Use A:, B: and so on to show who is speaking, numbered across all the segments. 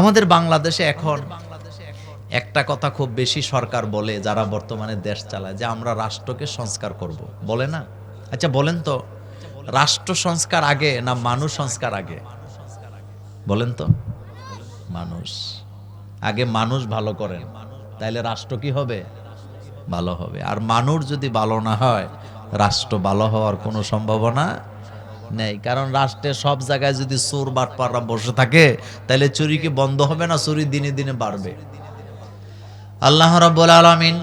A: আমাদের বাংলাদেশে এখন একটা কথা খুব বেশি সরকার বলে যারা বর্তমানে দেশ চালায়, যে আমরা রাষ্ট্রকে সংস্কার করব। বলে না? আচ্ছা বলেন তো, রাষ্ট্র সংস্কার আগে না মানুষ সংস্কার আগে? বলেন তো, মানুষ। আগে মানুষ ভালো করেন, তাইলে রাষ্ট্র কি হবে? ভালো হবে। আর মানুষ যদি ভালো না হয়, রাষ্ট্র ভালো হওয়ার কোনো সম্ভাবনা নেই। কারণ রাষ্ট্রের সব জায়গায় যদি চোর বাটপাররা বসে থাকে, তাহলে চুরি কি বন্ধ হবে না চুরি দিনে দিনে বাড়বে? আল্লাহ রাব্বুল আলামিন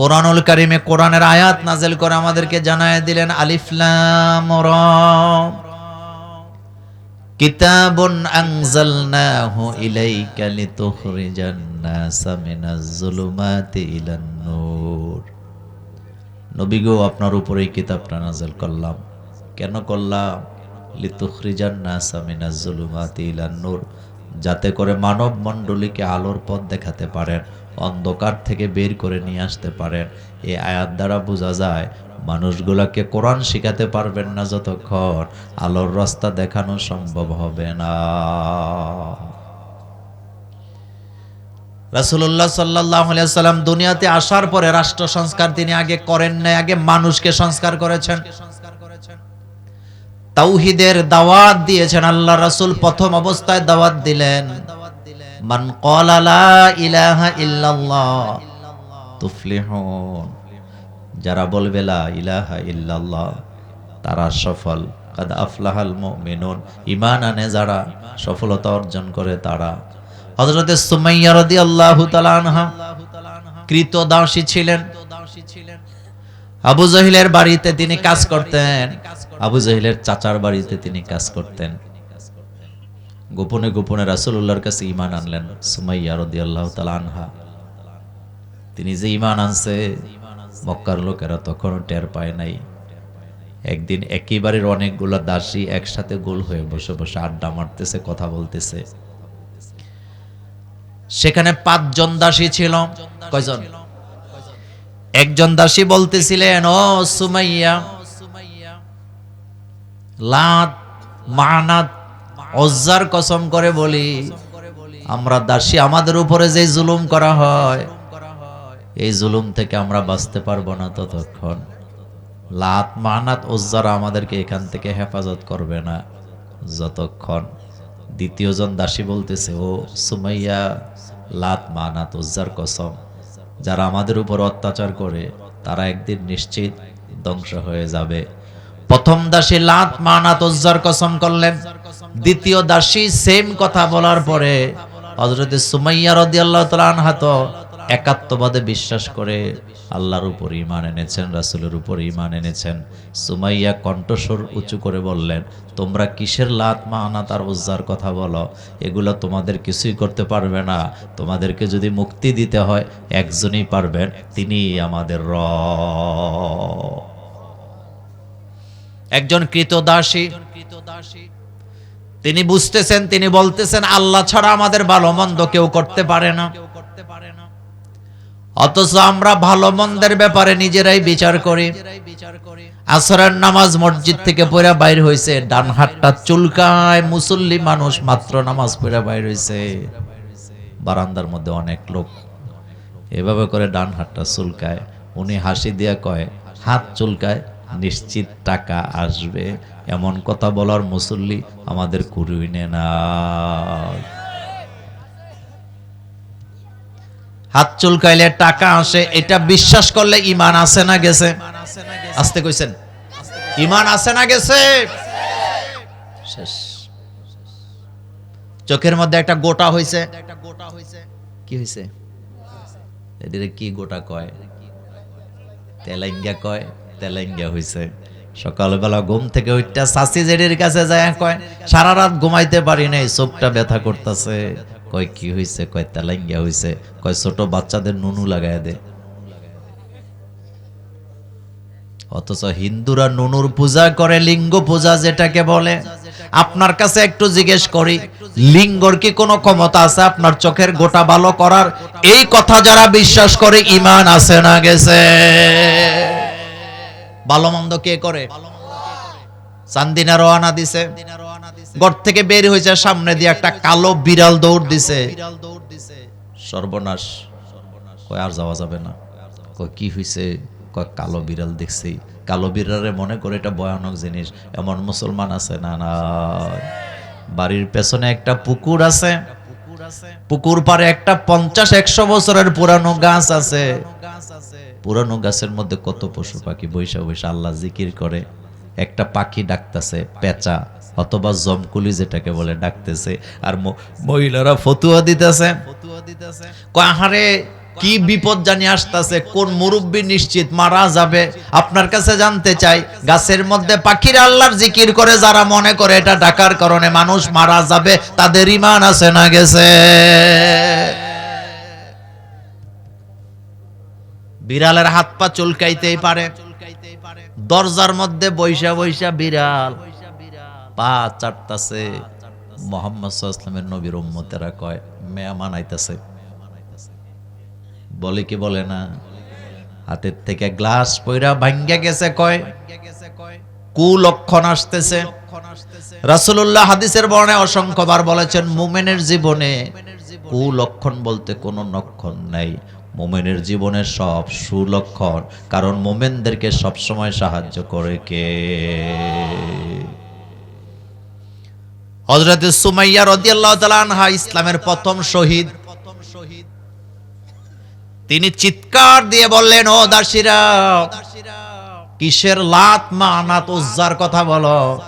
A: কোরআনুল কারিমে কোরআনের আয়াত নাজেল করে আমাদেরকে জানায় দিলেন, আলিফ লাম রা। কিতাবুন আনজালনাহু ইলাইকা লিতুখরিজান নাসা মিনাজ জুলুমাতি ইলান নূর। নবী গো আপনার উপরে এই কিতাবটা নাজেল করলাম। কেন করলাম? লিতুখরিজান যাতে করে মানব মণ্ডলীকে আলোর পথ দেখাতে পারেন, অন্ধকার থেকে বের করে নিয়ে আসতে পারেন। এই আয়াত দ্বারা বোঝা যায়, মানুষগুলাকে কোরআন শিখাতে পারবেন না যতক্ষণ আলোর রাস্তা দেখানো সম্ভব হবে না। রাসুল্লাহ সাল্লাহ সাল্লাম দুনিয়াতে আসার পরে রাষ্ট্র সংস্কার তিনি আগে করেন নাই, আগে মানুষকে সংস্কার করেছেন। তাওহিদের দাওয়াত দিয়েছেন আল্লাহ রাসূল প্রথম অবস্থায় দাওয়াত দিলেন। ইলাহা যারা বলবে ইলাহা তারা সফল। কাদ আফলাহাল মুমিনুন, ঈমান আনে যারা, সফলতা অর্জন করে তারা। হযরতে সুমাইয়া রাদিয়াল্লাহু তাআলা আনহা কৃত দাসী ছিলেন। আবু জহিলের বাড়িতে তিনি কাজ করতেন। আবু জহিলের চাচার বাড়িতে তিনি কাজ করতেন। গোপনে গোপনে রাসূলুল্লাহর কাছে ইমান আনলেন সুমাইয়া রাদিয়াল্লাহু তাআলা আনহা। তিনি যে ইমান আনছে, মক্কার লোকেরা তখনও টের পায় নাই। একদিন একই বাড়ির অনেকগুলো দাসী একসাথে গোল হয়ে বসে বসে আড্ডা মারতেছে, কথা বলতেছে। সেখানে পাঁচজন দাসী ছিল। কয়জন? একজন দাসী বলতেছিলেন, ও সুমাইয়া, লাত, মানাত, অজ্জার কসম করে বলি, আমরা দাসী, আমাদের উপরে যে জুলুম করা হয়, এই জুলুম থেকে আমরা বাঁচতে পারব না ততক্ষণ। লাত, মানাত ওজ্জারা আমাদেরকে এখান থেকে হেফাজত করবে না যতক্ষণ দ্বিতীয়জন দাসী বলতেছে, ও সুমাইয়া, লাত মানাত উজ্জার কসম। যারা আমাদের উপর অত্যাচার করে, তারা একদিন নিশ্চিত ধ্বংস হয়ে যাবে। প্রথম দাসী লাত মানাত উজ্জার কসম করলেন। দ্বিতীয় দাসী সেম কথা বলার পরে হজরত সুমাইয়া রাদিয়াল্লাহু তাআলা আনহা তো একাত্মবাদে বিশ্বাস করে আল্লাহর উপর ইমান এনেছেন, রাসুলের উপর ইমান এনেছেন। সুমাইয়া কণ্ঠস্বর উঁচু করে বললেন, তোমরা কিসের লাত মানাত আর উজ্জার কথা বলো? এগুলো তোমাদের কিছুই করতে পারবে না। তোমাদেরকে যদি মুক্তি দিতে হয়, একজনই পারবেন তিনি আমাদের র একজন কৃতদাসী, তিনি বুঝতেছেন, তিনি বলতেছেন, আল্লাহ ছাড়া আমাদের ভালো মন্দ কেউ করতে পারে না। অথচ আমরা ভালো মন্দের ব্যাপারে নিজেরাই বিচার করি। আসরের নামাজ মসজিদ থেকে পড়া বাইর হইছে, ডান হাতটা চুলকায় মুসল্লি মানুষ মাত্র নামাজ পড়া বাইর হইছে। বারান্দার মধ্যে অনেক লোক। এভাবে করে ডান হাতটা চুলকায়। উনি হাসি দিয়া কয়, হাত চুলকায়, নিশ্চিত টাকা আসবে। এমন কথা বলার মুসল্লি আমাদের কুরুইনে না। হাত চুলকাইলে টাকা আসে, এটা বিশ্বাস করলে ইমান আছে না গেছে? আসতে কইছেন। ইমান আছে না গেছে? চোখের মধ্যে একটা গোটা হইছে। কি হইছে? এদিকে কি গোটা কয়? তেলাইঙ্গা কয়? তেলাইঙ্গা হইছে। সকালবেলা ঘুম থেকে ওইটা সাসি জেডির কাছে যায় কয়, সারা রাত ঘুমাইতে পারি নাই, চোখটা ব্যথা করতেছে। কয় কি হইছে? কয় তেলাইঙ্গা হইছে। কয় ছোট বাচ্চাদের নুনু লাগায় দে। অথচ হিন্দুরা নুনুর পূজা করে, লিঙ্গ পূজা যেটাকে বলে। আপনার কাছে একটু জিজ্ঞেস করি, লিঙ্গর কি কোনো ক্ষমতা আছে আপনার চোখের? গোটা ভালো করার এই কথা যারা বিশ্বাস করে, ইমান আছে না গেছে? ভালো মন্দ কে করে? চান্দিনা রওনা দিছে। ঘর থেকে বের হয়েছে, সামনে দিয়ে একটা কালো বিড়াল দৌড় দিছে। সর্বনাশ। কয়, আর যাওয়া যাবে না। কয়, কি হয়েছে কয়, কালো বিড়াল দেখছি। কালো বিড়ালে মনে করে এটা ভয়ানক জিনিস। এমন মুসলমান আছে? না না। বাড়ির পেছনে একটা পুকুর আছে। পুকুর পারে একটা পঞ্চাশ, একশো বছরের পুরানো গাছ আছে। পুরানো গাছের মধ্যে কত পশু পাখি বৈশা বৈশা আল্লাহ জিকির করে। একটা পাখি ডাকতেছে, পেঁচা। অথবা জমকুলি যেটাকে বলে ডাকতেছে। আর মহিলারা ফতুয়া দিতেছে। আহারে, কি বিপদ জানি আসতেছে, কোন মুরব্বী নিশ্চিত মারা যাবে? আপনার কাছে জানতে চাই, গাছের মধ্যে পাখির আল্লাহর জিকির করে, যারা মনে করে এটা ডাকার কারণে মানুষ মারা যাবে, তাদের ইমান আছে না গেছে? বিড়ালের হাত পা চুলকাইতেই পারে। দরজার মধ্যে বৈশা বৈশা বিড়াল। পা চাটতাছে মোহাম্মদ সাল্লামের নবীর উম্মতেরা কয় মেয়া মানাইতেছে বলে কি বলে না? হাতের থেকে গ্লাস পয়রা ভাঙ্গা গেছে কয় কুলক্ষণ আসতেছে। রাসূলুল্লাহ হাদিসের বর্ণে অসংখ্যবার বলেছেন, মুমিনের জীবনে কুলক্ষণ বলতে কোনো লক্ষণ নাই। মোমেনের জীবনে সব সুলক্ষণ, কারণ মোমেনদেরকে সবসময় সাহায্য করে কে? হযরত সুমাইয়া রাদিয়াল্লাহু তাআলা আনহা ইসলামের প্রথম শহীদ। তিনি চিৎকার দিয়ে বললেন, ও দাসীরা, কিসের লাত মানাত উজ্জার কথা বলো?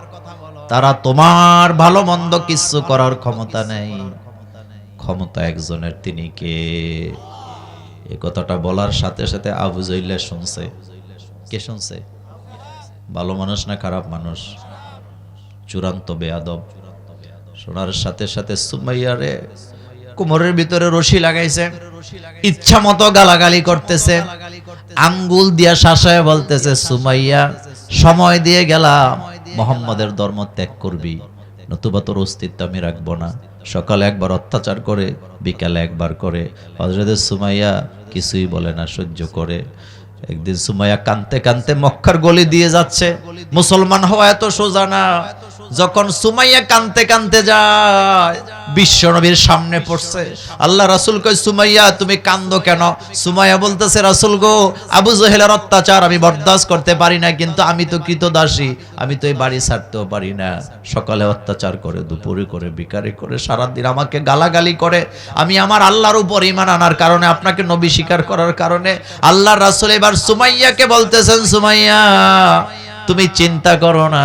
A: তারা তোমার ভালো মন্দ কিছু করার ক্ষমতা নেই। ক্ষমতা একজনের, তিনি কে? এ কথাটা বলার সাথে সাথে আবু জইলে শুনছে। কে শুনছে? ভালো মানুষ না খারাপ মানুষ? চূড়ান্ত বেয়াদব। শোনার সাথে সাথে সুমাইয়ারে কোমরের ভিতরে রশি লাগাইছে। ইচ্ছা মতো গালাগালি করতেছে। আঙ্গুল দিয়া শাসায় বলতেছে, সুমাইয়া, সময় দিয়ে গেলাম। মোহাম্মদের ধর্ম ত্যাগ করবি। নতুবা তোর অস্তিত্ব আমি রাখব না। সকালে একবার অত্যাচার করে, বিকালে একবার করে। হজরত সুমাইয়া কিছুই বলে না, সহ্য করে। একদিন সুমাইয়া কানতে কানতে মক্কার গলি দিয়ে যাচ্ছে। মুসলমান হওয়া এত সোজা না। যখন সুমাইয়া কানতে কানতে যায়, বিশ্ব নবীর সামনে পড়ছে। আল্লাহ রাসুল কই সুমাইয়া, তুমি কান্দো কেন? সুমাইয়া বলতেছে, রাসুল গো, আবু জহেলের অত্যাচার আমি বরদাস্ত করতে পারি না, কিন্তু আমি তো কৃতদাসী। আমি তো এই বাড়ি ছাড়তেও পারি না। সকালে অত্যাচার করে, দুপুরে করে বিকারে করে, সারাদিন আমাকে গালাগালি করে। আমি আমার আল্লাহর উপর ইমান আনার কারণে, আপনাকে নবী স্বীকার করার কারণে আল্লাহ রাসুল এবার সুমাইয়াকে বলতেছেন, সুমাইয়া তুমি চিন্তা করো না।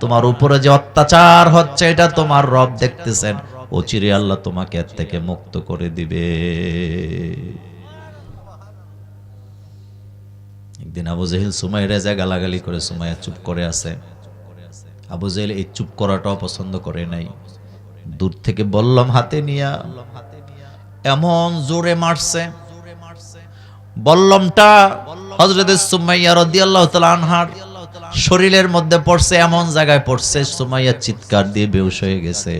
A: তোমার উপরে যে অত্যাচার হচ্ছে, এটা তোমার রব দেখতেছেন। অচিরে আল্লাহ তোমাকে এর থেকে মুক্ত করে দিবে। একদিন আবু জহিল সুমাইরা যা গালাগালি করে সুমাইয়া চুপ করে আছে। আবু জহিল এই চুপ করাটাও পছন্দ করে নাই। দূর থেকে বললাম, হাতে নিয়া। এমন জোরে মারছে। বল্লমটা হজরত সুমাইয়া রাদিয়াল্লাহু তাআলা আনহার। শরীরের মধ্যে পড়ছে, এমন জায়গায় পড়ছে, সুমাইয়া চিৎকার দিয়ে বেহুশ হয়ে গেছে।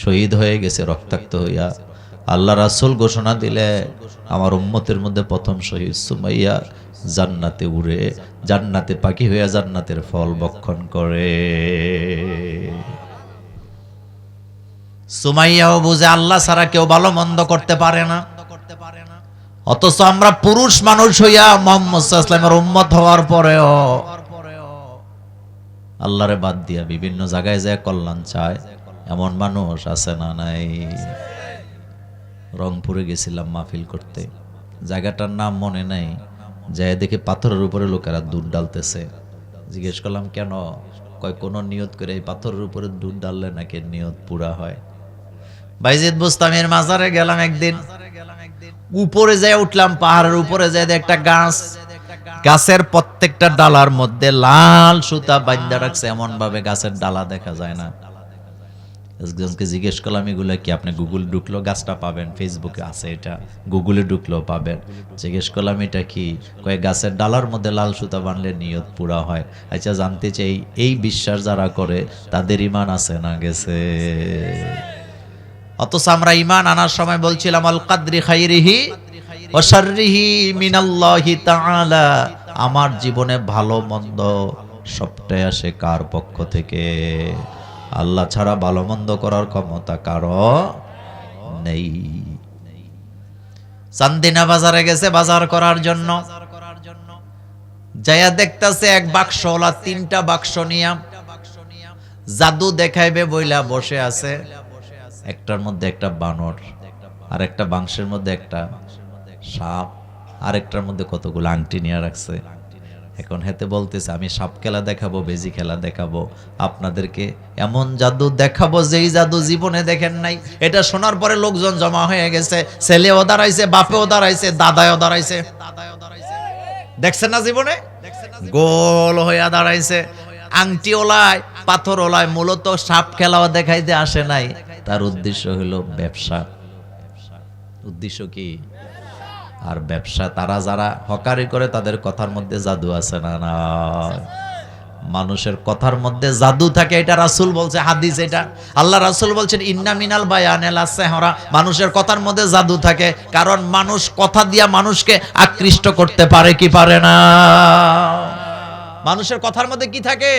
A: শহীদ হয়ে গেছে, রক্তাক্ত হইয়া। আল্লাহ রাসুল ঘোষণা দিলে, আমার উম্মতের মধ্যে প্রথম শহীদ সুমাইয়া জান্নাতে উড়ে, জান্নাতে পাখি হইয়া জান্নাতের ফল বক্ষণ করে। সুমাইয়াও বুঝে, আল্লাহ ছাড়া কেউ ভালো মন্দ করতে পারে না। করতে পারে না অথচ আমরা পুরুষ মানুষ হইয়া মোহাম্মদ ইসলামের উম্মত হওয়ার পরেও আল্লাহরে বাদ দিয়া বিভিন্ন জায়গায় যায় কল্যাণ চায়। এমন মানুষ আছে না নাই? রংপুরে গেছিলাম মাহফিল করতে। জায়গাটার নাম মনে নাই। যায় দেখে পাথরের উপরে লোকেরা দুধ ডালতেছে। জিজ্ঞেস করলাম, কেন? কয়, কোনো নিয়ত করে এই পাথরের উপরে দুধ ডাললে নাকি নিয়ত পুরা হয়? বাইজিদ বুস্তামের মাজারে গেলাম একদিন। উপরে যায় উঠলাম, পাহাড়ের উপরে যায় একটা গাছ। গাছের প্রত্যেকটা ডালার মধ্যে লাল সুতা বান্ধা রাখছে এমন ভাবে গাছের ডালা দেখা যায় না। জিজ্ঞেস করলাম, এগুলো কি আপনি গুগল ঢুকলো? গাছটা পাবেন? ফেসবুকে আছে এটা। গুগলে ঢুকলো, পাবেন। জিজ্ঞেস করলাম, এটা কি? কয়েক গাছের ডালার মধ্যে লাল সুতা বানলে নিয়ত পুরা হয়। আচ্ছা জানতে চাই, এই বিশ্বাস যারা করে, তাদের ইমান আছে না গেছে? অথচ আমরা ইমান আনার সময় বলছিলাম, আল কাদ্রি খাইরিহি ও শাররিহি মিনাল্লাহি তাআলা। আমার জীবনে ভালো মন্দ সবটাই আসে কার পক্ষ থেকে? আল্লাহ ছাড়া ভালো মন্দ করার ক্ষমতা কারও নেই। চান্দিনা বাজারে গেছে বাজার করার জন্য। যাইয়া দেখতাছে এক বাক্স ওলা তিনটা বাক্স নিয়া জাদু দেখাইবে বইলা বসে আছে। একটার মধ্যে একটা বানর আর একটা বাংশের মধ্যে একটা সাপ আর একটার মধ্যে কতগুলো আংটি নিয়ে রাখছে। এখন হেতে বলতেছে, আমি সাপ খেলা দেখাবো, বেজি খেলা দেখাবো, আপনাদেরকে এমন জাদু দেখাবো যেই জাদু জীবনে দেখেন নাই। এটা শোনার পরে লোকজন জমা হয়ে গেছে, ছেলেও দাঁড়াইছে, বাপেও দাঁড়াইছে দাদাও দাঁড়াইছে। দেখছেন না জীবনে? গোল হইয়া দাঁড়াইছে। আংটি ওলায় পাথর ওলায় মূলত সাপ খেলাও দেখাইতে আসে নাই। তার উদ্দেশ্য হলো ব্যবসা। উদ্দেশ্য কি? আর ব্যবসা, তারা যারা হকারি করে, তাদের কথার মধ্যে জাদু আছে না না? মানুষের কথার মধ্যে জাদু থাকে, এটা রাসুল বলছে, হাদিস এটা। আল্লাহ রাসূল বলছেন, ইন্না মিনাল বায়ানেল সেহরা। মানুষের কথার মধ্যে জাদু থাকে, কারণ মানুষ কথা দিয়া মানুষকে আকৃষ্ট করতে পারে কি পারে না? মানুষের কথার মধ্যে কি থাকে?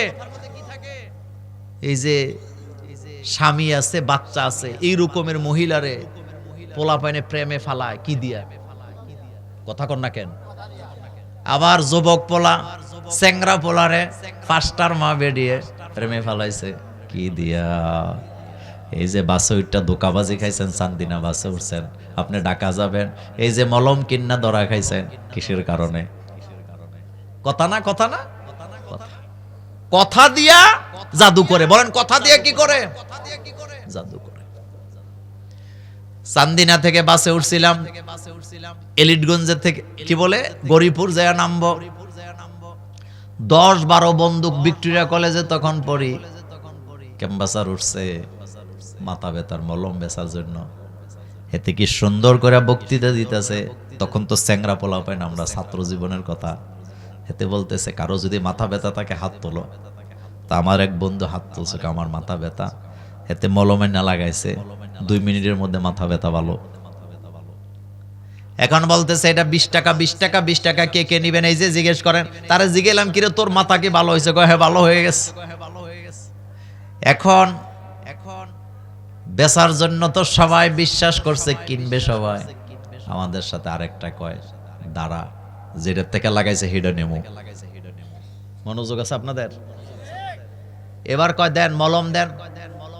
A: এই যে স্বামী আছে, বাচ্চা আছে এই রকমের মহিলারে পোলা পাইনে প্রেমে ফালায়, কি দিয়া? কথা কন না কেন? আবার যুবক পোলা চেংরা পোলারে পাঁচটার মা বেরিয়ে প্রেমে ফালাইছে, কি দিয়া? এই যে বাসে উঠটা ধোকাবাজি খাইছেন, চান্দিনা বাসে উঠছেন, আপনি ডাকা যাবেন, এই যে মলম কিন্না ধরা খাইছেন, কিসের কারণে? কথা না কথা না। কথা দিয়া জাদু করে। বলেন, কথা দিয়া কি করে? জাদু করে। চান্দিনা থেকে বাসে উঠছিলাম। এলিটগঞ্জের থেকে কি বলে? গরিপুর যায় নামবো। দশ বারো বন্দুক ভিক্টোরিয়া কলেজে তখন পড়ি। ক্যাম্বাসার উঠছে। মাথা ব্যথার মলম বেচার জন্য। এতে কি সুন্দর করে বক্তৃতা দিতেছে। তখন তো স্যাংরা পোলা পায় না, আমরা ছাত্র জীবনের কথা। এতে বলতেছে, কারও যদি মাথা ব্যথা থাকে, হাত তোলো। তা আমার এক বন্ধু হাত তুলছে আমার মাথা ব্যথা। এতে মলমে না লাগাইছে, দুই মিনিটের মধ্যে মাথা ব্যথা ভালো। এখন বলতেছে, এটা বিশ টাকা বিশ টাকা বিশ টাকা, কে কে নিবেন? এই যে জিজ্ঞেস করেন, তারা জিগেলাম কিরে, তোর মাথা কি ভালো হয়েছে? হ্যাঁ ভালো হয়ে গেছে। এখন এখন বেচার জন্য তো সবাই বিশ্বাস করছে, কিনবে সবাই। আমাদের সাথে আরেকটা কয়, দাঁড়া যেটার থেকে লাগাইছে হিডা নেমো মনোযোগ আছে আপনাদের? এবার কয় দেন, মলম দেন।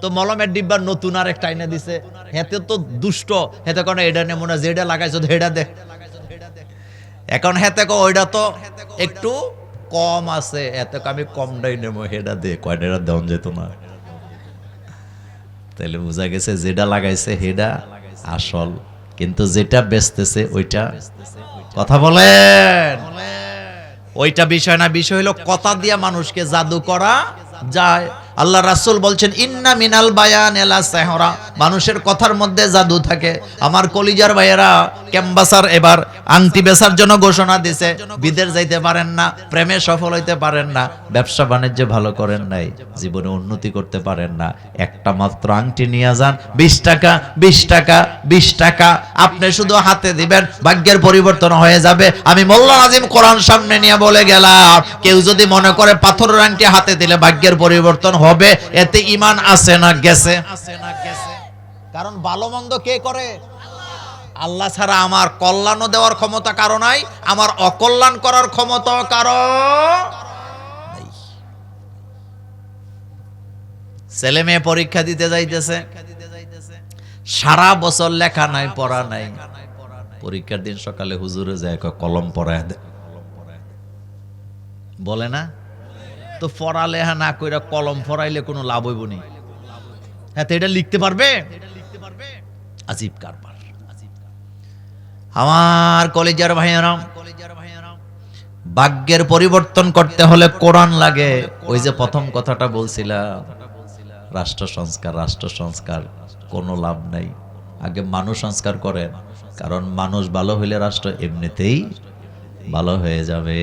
A: তো মলমের ডিব্বার নতুন আর একটা আইনা দিছে। হেতে তো দুষ্ট। হেতে কোন এটা নেমু না, যেটা লাগাইছো হেডা দে এখন হেতে কো ওইটা তো একটু কম আছে। এতে আমি কমটাই নেব হেডা দে। কয়টা দেওয়া যেত না। তাহলে বোঝা গেছে, যেটা লাগাইছে হেডা আসল। কিন্তু যেটা বেচতেছে, ওইটা কথা বলেন। ওইটা বিষয় না বিষয় হলো কথা দিয়ে মানুষকে জাদু করা যায়। আল্লাহ রাসূল বলছেন, ইন্না মিনাল বায়ান এলা সাহরা। মানুষের কথার মধ্যে জাদু থাকে। আমার কলিজার ভাইয়েরা ক্যাম্বাসার এবার আংটি বেচার জন্য ঘোষণা দিছে, বিদেশ যাইতে পারেন না, প্রেমে সফল হইতে পারেন না, ব্যবসা বাণিজ্য ভালো করেন নাই, জীবনে উন্নতি করতে পারেন না। একটা মাত্র আংটি নিয়ে যান, বিশ টাকা বিশ টাকা বিশ টাকা, আপনি শুধু হাতে দিবেন, ভাগ্যের পরিবর্তন হয়ে যাবে। আমি মোল্লা নাজিম কোরআন সামনে নিয়ে বলে গেলাম, কেউ যদি মনে করে পাথরের আংটি হাতে দিলে ভাগ্যের পরিবর্তন হবে, এতে ইমান আছে না গেছে? কারণ ভালো মন্দ কে করে? আল্লাহ ছাড়া আমার কল্যাণও দেওয়ার ক্ষমতা কারও নাই, আমার অকল্যাণ করার ক্ষমতা কারও ছেলে মেয়ে পরীক্ষা দিতে যাইতেছে। সারা বছর লেখা নাই, পড়া নাই। পরীক্ষার দিন সকালে হুজুরে যায় কলম পড়ায় দে। বলে না? তো পড়ালেখা না কইরা কলম ফরাইলে কোনো লাভ হইব নি। হ্যাঁ তো এটা লিখতে পারবে? আজিব কারবার। আমার কলেজের ভাইয়েরা, ভাগ্যের পরিবর্তন করতে হলে কোরআন লাগে। ওই যে প্রথম কথাটা বলছিলাম, রাষ্ট্র সংস্কার রাষ্ট্র সংস্কার, কোনো লাভ নাই। আগে মানুষ সংস্কার করেন কারণ মানুষ ভালো হইলে রাষ্ট্র এমনিতেই ভালো হয়ে যাবে।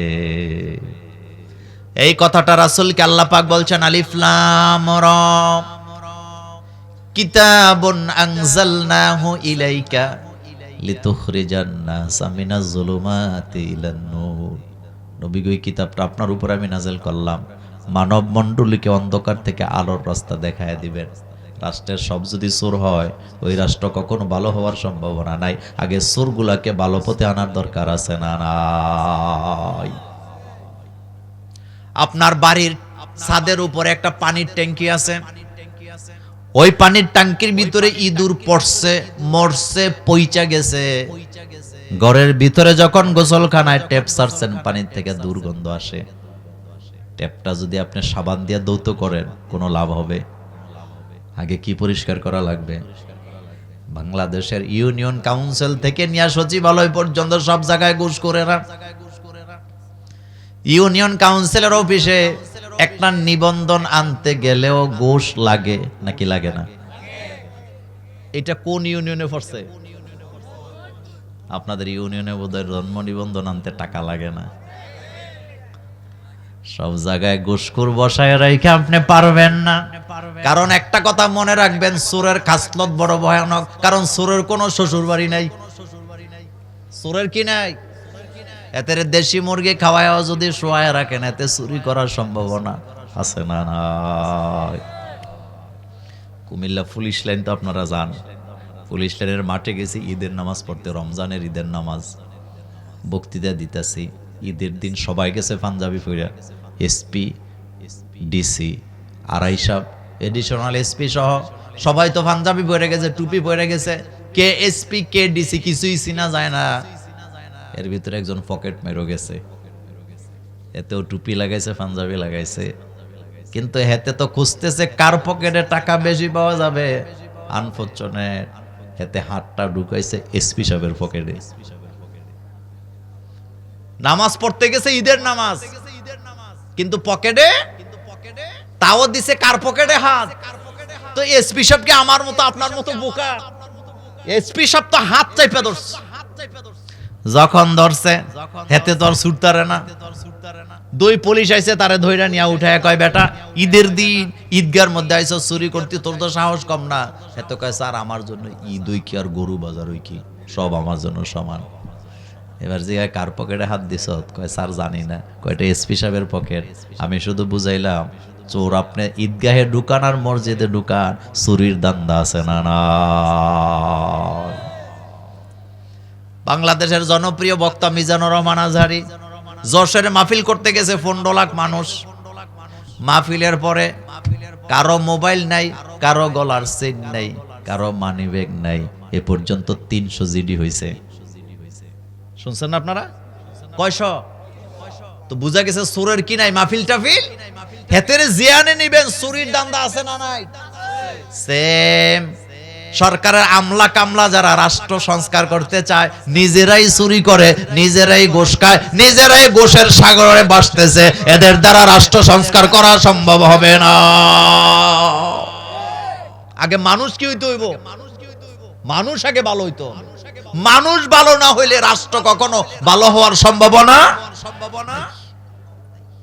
A: এই কথাটা রাসূলকে আল্লাহ পাক বলছেন আলিফলাম কিতাবুন আনজালনাহু ইলাইকা লিতুখরিজান নাসা মিনাজ জুলুমাতি ইলান নূর। নবী গো, এই কিতাবটা আপনার উপর আমি নাযিল করলাম। মানব মণ্ডলীকে অন্ধকার থেকে আলোর রাস্তা দেখায় দিবেন। রাষ্ট্রের সব যদি সুর হয় ওই রাষ্ট্র কখনো ভালো হওয়ার সম্ভাবনা নাই। আগে চোরগুলাকে ভালো পথে আনার দরকার আছে না নাই? আপনার বাড়ির ছাদের উপরে একটা পানির ট্যাঙ্কি আছে। ওই পানির ট্যাঙ্কির ভিতরে ইঁদুর পড়ছে, মরছে, পইচা গেছে। ঘরের ভিতরে যখন গোসলখানায় টেপ সারছেন, পানির থেকে দুর্গন্ধ আসে। টেপটা যদি আপনি সাবান দিয়ে দৌত করেন, কোনো লাভ হবে? আগে কি পরিষ্কার করা লাগবে? বাংলাদেশের ইউনিয়ন কাউন্সিল থেকে নিয়ে সচিবালয় পর্যন্ত সব জায়গায় ঘুষ করে না? ইউনিয়ন কাউন্সিলের অফিসে একটা নিবন্ধন আনতে গেলেও ঘোষ লাগে নাকি লাগে না? এটা কোন ইউনিয়নে পড়ছে? আপনাদের ইউনিয়নে বোধহয় জন্ম নিবন্ধন আনতে টাকা লাগে না। সব জায়গায় ঘুষখোর বসায় রেখে আপনি পারবেন না। কারণ একটা কথা মনে রাখবেন, সুরের খাসলত বড় ভয়ানক। কারণ সুরের কোনো শ্বশুর বাড়ি নাই। সুরের কি নাই? এতে দেশি মুরগি খাওয়ায়ও যদি শোয়ায় রাখেন, এতে চুরি করার সম্ভাবনা আছে না নাই? কুমিল্লা পুলিশ লাইন তো আপনারা যান পুলিশ লাইনের মাঠে গেছি, ঈদের নামাজ পড়তে, রমজানের ঈদের নামাজ বক্তৃতা দিতেছি। ঈদের দিন সবাই গেছে পাঞ্জাবি ফিরা এসপি, ডিসি আড়াই সাহ এডিশনাল এসপি সহ সবাই তো পাঞ্জাবি পরে গেছে, টুপি পরে গেছে। কে এসপি, কে ডিসি কিছুই চিনা যায় না। এর ভিতরে একজন পকেট মেরো গেছে। এতেও টুপি লাগাইছে, পাঞ্জাবি লাগাইছে। কিন্তু হেতে তো খুঁজতেছে কার পকেটে টাকা বেশি পাওয়া যাবে। আনফরচুনেট হেতে হাতটা ঢুকাইছে এসপি সাহেবের পকেটে। নামাজ পড়তে গেছে ঈদের নামাজ। কিন্তু পকেটে? তাও দিছে কার পকেটে হাত? তো এসপি সাহেব কি আমার মতো আপনার মতো বোকা? এসপি সাহেব তো হাত চাইপে ধরছে। যখন ধরছে হেতে তোর ছুটতারে না। দুই পুলিশ আইছে তারে ধইরা নিয়া উঠায় কয় বেটা ঈদের দিন ঈদগার মধ্যে আইছো চুরি করতে তোর তো সাহস কম না। এত কয় স্যার আমার জন্য ঈদ ওই কি আর গরু বাজার ওই কি? সব আমার জন্য সমান। এবার যে কার পকেটে হাত দিছ? কয় স্যার জানি না। কয়টা এসপি সাহেবের পকেট। আমি শুধু বুঝাইলাম চোর আপনি ঈদগাহে ঢুকান আর মসজিদে ঢুকান চুরির দান্দা আছে না না বাংলাদেশের জনপ্রিয় বক্তা মিজানুর রহমান আজহারি। যশোরে মাহফিল করতে গেছে পনেরো লাখ মানুষ। মাহফিলের পরে কারও মোবাইল নাই, কারও গলার সেট নাই, কারও মানি ব্যাগ নাই। এ পর্যন্ত তিনশো জিডি হয়েছে শুনছেন না আপনারা? কয়শ? তো বুঝা গেছে সুরের কি নাই, মাহফিল টাফিল? হেতের জিয়ানে নিবেন, সুরির দান্দা আছে না নাই? সেম সরকারের আমলা কামলা যারা রাষ্ট্র সংস্কার করতে চায়, নিজেরাই চুরি করে, নিজেরাই গোশ খায়, নিজেরাই গোশের সাগরে বাসতেছে এদের দ্বারা রাষ্ট্র সংস্কার করা সম্ভব হবে না। আগে মানুষ কি হইতে হইব? মানুষ আগে ভালো হইতো। মানুষ ভালো না হইলে রাষ্ট্র কখনো ভালো হওয়ার সম্ভাবনা সম্ভাবনা?